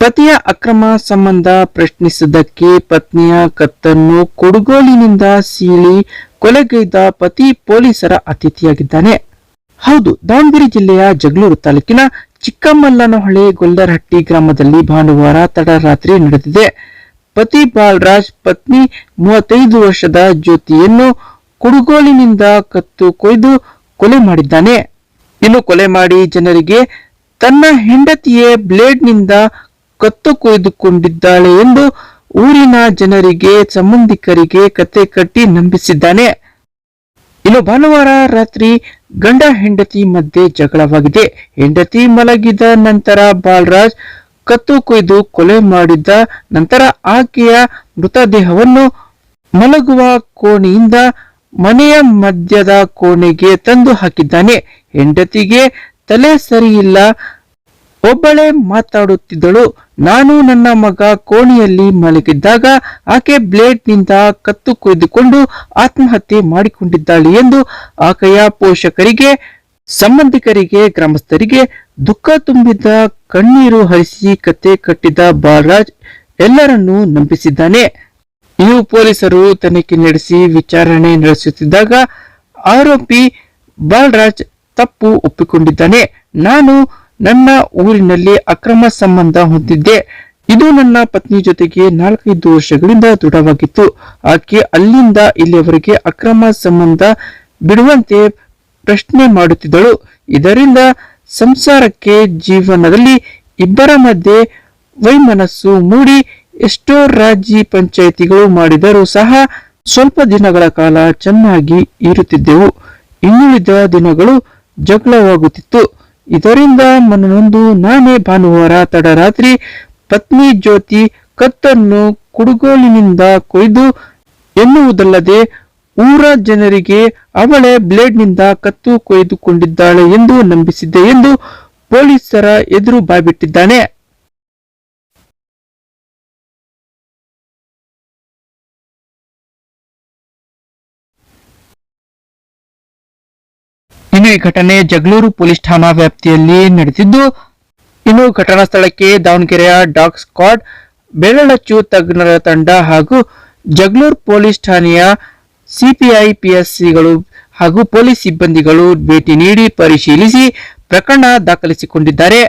ಪತಿಯ ಅಕ್ರಮ ಸಂಬಂಧ ಪ್ರಶ್ನಿಸಿದ್ದಕ್ಕೆ ಪತ್ನಿಯ ಕತ್ತನ್ನು ಕುಡುಗೋಲಿನಿಂದ ಸೀಳಿ ಕೊಲೆಗೈದ ಪತಿ ಪೊಲೀಸರ ಅತಿಥಿಯಾಗಿದ್ದಾನೆ. ಹೌದು, ದಾವಣಗೆರೆ ಜಿಲ್ಲೆಯ ಜಗಳೂರು ತಾಲೂಕಿನ ಚಿಕ್ಕಮಲ್ಲನಹೊಳೆ ಗೊಲ್ಲರಹಟ್ಟಿ ಗ್ರಾಮದಲ್ಲಿ ಭಾನುವಾರ ತಡರಾತ್ರಿ ನಡೆದಿದೆ. ಪತಿ ಬಾಲರಾಜ್ ಪತ್ನಿ ಮೂವತ್ತೈದು ವರ್ಷದ ಜ್ಯೋತಿಯನ್ನು ಕುಡುಗೋಲಿನಿಂದ ಕತ್ತು ಕೊಯ್ದು ಕೊಲೆ ಮಾಡಿದ್ದಾನೆ. ಇನ್ನು ಕೊಲೆ ಮಾಡಿ ಜನರಿಗೆ ತನ್ನ ಹೆಂಡತಿಯೇ ಬ್ಲೇಡ್ನಿಂದ ಕತ್ತು ಕೊಯ್ದುಕೊಂಡಿದ್ದಾಳೆ ಎಂದು ಊರಿನ ಜನರಿಗೆ, ಸಂಬಂಧಿಕರಿಗೆ ಕತೆ ಕಟ್ಟಿ ನಂಬಿಸಿದ್ದಾನೆ. ಇನ್ನು ಭಾನುವಾರ ರಾತ್ರಿ ಗಂಡ ಹೆಂಡತಿ ಮಧ್ಯೆ ಜಗಳವಾಗಿದೆ. ಹೆಂಡತಿ ಮಲಗಿದ ನಂತರ ಬಾಲರಾಜ್ ಕತ್ತು ಕೊಯ್ದು ಕೊಲೆ ಮಾಡಿದ್ದ ನಂತರ ಆಕೆಯ ಮೃತದೇಹವನ್ನು ಮಲಗುವ ಕೋಣೆಯಿಂದ ಮನೆಯ ಮಧ್ಯದ ಕೋಣೆಗೆ ತಂದು ಹಾಕಿದ್ದಾನೆ. ಹೆಂಡತಿಗೆ ತಲೆ ಸರಿಯಿಲ್ಲ. ಒಬ್ಬಳೇ ಮಾತಾಡುತ್ತಿದ್ದಳು. ನಾನು ನನ್ನ ಮಗ ಕೋಣೆಯಲ್ಲಿ ಮಲಗಿದ್ದಾಗ ಆಕೆ ಬ್ಲೇಡ್ನಿಂದ ಕತ್ತು ಕೊಯ್ದುಕೊಂಡು ಆತ್ಮಹತ್ಯೆ ಮಾಡಿಕೊಂಡಿದ್ದಾಳೆ ಎಂದು ಆಕೆಯ ಪೋಷಕರಿಗೆ, ಸಂಬಂಧಿಕರಿಗೆ, ಗ್ರಾಮಸ್ಥರಿಗೆ ದುಃಖ ತುಂಬಿದ ಕಣ್ಣೀರು ಹರಿಸಿ ಕತೆ ಕಟ್ಟಿದ ಬಾಲರಾಜ್ ಎಲ್ಲರನ್ನೂ ನಂಬಿಸಿದ್ದಾನೆ. ಇನ್ನು ಪೊಲೀಸರು ತನಿಖೆ ನಡೆಸಿ ವಿಚಾರಣೆ ನಡೆಸುತ್ತಿದ್ದಾಗ ಆರೋಪಿ ಬಾಲರಾಜ್ ತಪ್ಪು ಒಪ್ಪಿಕೊಂಡಿದ್ದಾನೆ. ನಾನು ನನ್ನ ಊರಿನಲ್ಲಿ ಅಕ್ರಮ ಸಂಬಂಧ ಹೊಂದಿದ್ದೆ. ಇದು ನನ್ನ ಪತ್ನಿ ಜೊತೆಗೆ ನಾಲ್ಕೈದು ವರ್ಷಗಳಿಂದ ದೃಢವಾಗಿತ್ತು. ಆಕೆ ಅಲ್ಲಿಂದ ಇಲ್ಲಿಯವರೆಗೆ ಅಕ್ರಮ ಸಂಬಂಧ ಬಿಡುವಂತೆ ಪ್ರಶ್ನೆ ಮಾಡುತ್ತಿದ್ದಳು. ಇದರಿಂದ ಸಂಸಾರಕ್ಕೆ ಜೀವನದಲ್ಲಿ ಇಬ್ಬರ ಮಧ್ಯೆ ವೈಮನಸ್ಸು ಮೂಡಿ ಎಷ್ಟೋ ರಾಜ್ಯ ಪಂಚಾಯಿತಿಗಳು ಮಾಡಿದರೂ ಸಹ ಸ್ವಲ್ಪ ದಿನಗಳ ಕಾಲ ಚೆನ್ನಾಗಿ ಇರುತ್ತಿದ್ದೆವು. ಇನ್ನುಳಿದ ದಿನಗಳು ಜಗಳವಾಗುತ್ತಿತ್ತು. ಇದರಿಂದ ಮನನೊಂದು ನಾನೇ ಭಾನುವಾರ ತಡರಾತ್ರಿ ಪತ್ನಿ ಜ್ಯೋತಿ ಕತ್ತನ್ನು ಕುಡುಗೋಲಿನಿಂದ ಕೊಯ್ದು ಎನ್ನುವುದಲ್ಲದೆ ಊರ ಜನರಿಗೆ ಅವಳೇ ಬ್ಲೇಡ್ನಿಂದ ಕತ್ತು ಕೊಯ್ದುಕೊಂಡಿದ್ದಾಳೆ ಎಂದು ನಂಬಿಸಿದ್ದೆ ಎಂದು ಪೊಲೀಸರ ಎದುರು ಬಾಯ್ಬಿಟ್ಟಿದ್ದಾನೆ ಇನ್ನು ಈ ಘಟನೆ ಜಗಳೂರು ಪೊಲೀಸ್ ಠಾಣಾ ವ್ಯಾಪ್ತಿಯಲ್ಲಿ ನಡೆದಿದ್ದು, ಇನ್ನು ಘಟನಾ ಸ್ಥಳಕ್ಕೆ ದಾವಣಗೆರೆಯ ಡಾಗ್ ಸ್ಕ್ವಾಡ್ ಬೆಳ್ಳಚ್ಚು ತಜ್ಞರ ತಂಡ ಹಾಗೂ ಜಗಳೂರು ಪೊಲೀಸ್ ಠಾಣೆಯ ಸಿಪಿಐ, ಪಿಎಸ್ಸಿಗಳು ಹಾಗೂ ಪೊಲೀಸ್ ಸಿಬ್ಬಂದಿಗಳು ಭೇಟಿ ನೀಡಿ ಪರಿಶೀಲಿಸಿ ಪ್ರಕರಣ ದಾಖಲಿಸಿಕೊಂಡಿದ್ದಾರೆ.